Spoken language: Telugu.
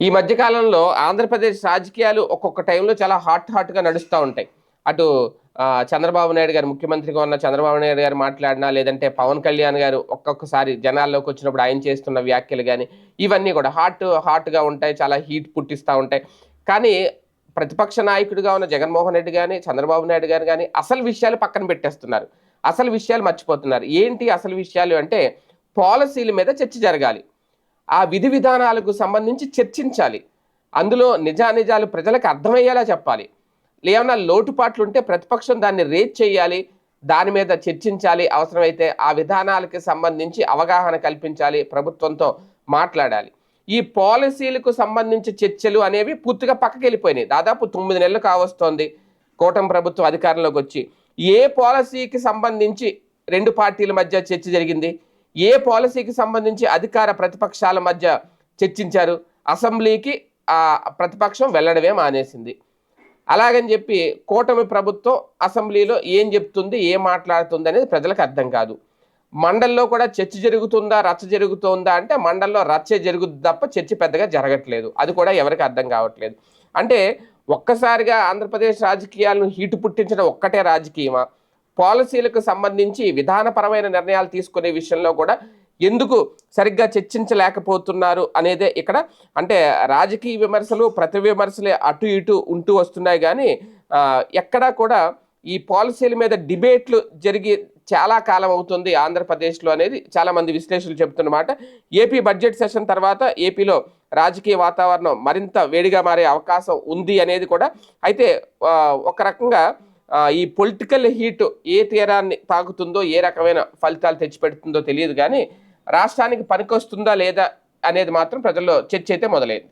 ఈ మధ్యకాలంలో ఆంధ్రప్రదేశ్ రాజకీయాలు ఒక్కొక్క టైంలో చాలా హాట్ హాట్గా నడుస్తూ ఉంటాయి. అటు చంద్రబాబు నాయుడు గారు ముఖ్యమంత్రిగా ఉన్న చంద్రబాబు నాయుడు గారు మాట్లాడినా లేదంటే పవన్ కళ్యాణ్ గారు ఒక్కొక్కసారి జనాల్లోకి వచ్చినప్పుడు ఆయన చేస్తున్న వ్యాఖ్యలు కానీ ఇవన్నీ కూడా హాట్ హాట్గా ఉంటాయి చాలా హీట్ పుట్టిస్తూ ఉంటాయి. కానీ ప్రతిపక్ష నాయకుడిగా ఉన్న జగన్మోహన్ రెడ్డి కానీ చంద్రబాబు నాయుడు గారు కానీ అసలు విషయాలు పక్కన పెట్టేస్తున్నారు. అసలు విషయాలు మర్చిపోతున్నారు. ఏంటి అసలు విషయాలు అంటే పాలసీల మీద చర్చ జరగాలి. ఆ విధి విధానాలకు సంబంధించి చర్చించాలి. అందులో నిజానిజాలు ప్రజలకు అర్థమయ్యేలా చెప్పాలి. ఏమైనా లోటుపాట్లు ఉంటే ప్రతిపక్షం దాన్ని రేట్ చేయాలి దాని మీద చర్చించాలి అవసరమైతే ఆ విధానాలకి సంబంధించి అవగాహన కల్పించాలి ప్రభుత్వంతో మాట్లాడాలి. ఈ పాలసీలకు సంబంధించి చర్చలు అనేవి పూర్తిగా పక్కకి వెళ్ళిపోయినాయి దాదాపు తొమ్మిది నెలలు కావస్తోంది కూటమి ప్రభుత్వం అధికారంలోకి వచ్చి. ఏ పాలసీకి సంబంధించి రెండు పార్టీల మధ్య చర్చ జరిగింది? ఏ పాలసీకి సంబంధించి అధికార ప్రతిపక్షాల మధ్య చర్చించారు? అసెంబ్లీకి ఆ ప్రతిపక్షం వెళ్ళడమే మానేసింది. అలాగని చెప్పి కూటమి ప్రభుత్వం అసెంబ్లీలో ఏం చెప్తుంది ఏం మాట్లాడుతుంది అనేది ప్రజలకు అర్థం కాదు. మండల్లో కూడా చర్చ జరుగుతుందా రచ్చ జరుగుతుందా అంటే మండల్లో రచ్చ జరుగుతుంది తప్ప చర్చ పెద్దగా జరగట్లేదు. అది కూడా ఎవరికి అర్థం కావట్లేదు. అంటే ఒక్కసారిగా ఆంధ్రప్రదేశ్ రాజకీయాలను హీటు పుట్టించడం ఒక్కటే రాజకీయమా? పాలసీలకు సంబంధించి విధానపరమైన నిర్ణయాలు తీసుకునే విషయంలో కూడా ఎందుకు సరిగ్గా చర్చించలేకపోతున్నారు అనేదే ఇక్కడ అంటే రాజకీయ విమర్శలు ప్రతి విమర్శలే అటు ఇటు ఉంటూ వస్తున్నాయి కానీ ఎక్కడా కూడా ఈ పాలసీల మీద డిబేట్లు జరిగి చాలా కాలం అవుతుంది ఆంధ్రప్రదేశ్లో అనేది చాలామంది విశ్లేషకులు చెబుతున్నమాట ఏపీ బడ్జెట్ సెషన్ తర్వాత ఏపీలో రాజకీయ వాతావరణం మరింత వేడిగా మారే అవకాశం ఉంది అనేది కూడా. అయితే ఒక రకంగా ఈ పొలిటికల్ హీట్ ఏ తీరాన్ని తాకుతుందో ఏ రకమైన ఫలితాలు తెచ్చిపెడుతుందో తెలియదు కానీ రాష్ట్రానికి పనికొస్తుందా లేదా అనేది మాత్రం ప్రజల్లో చర్చ అయితే మొదలైంది.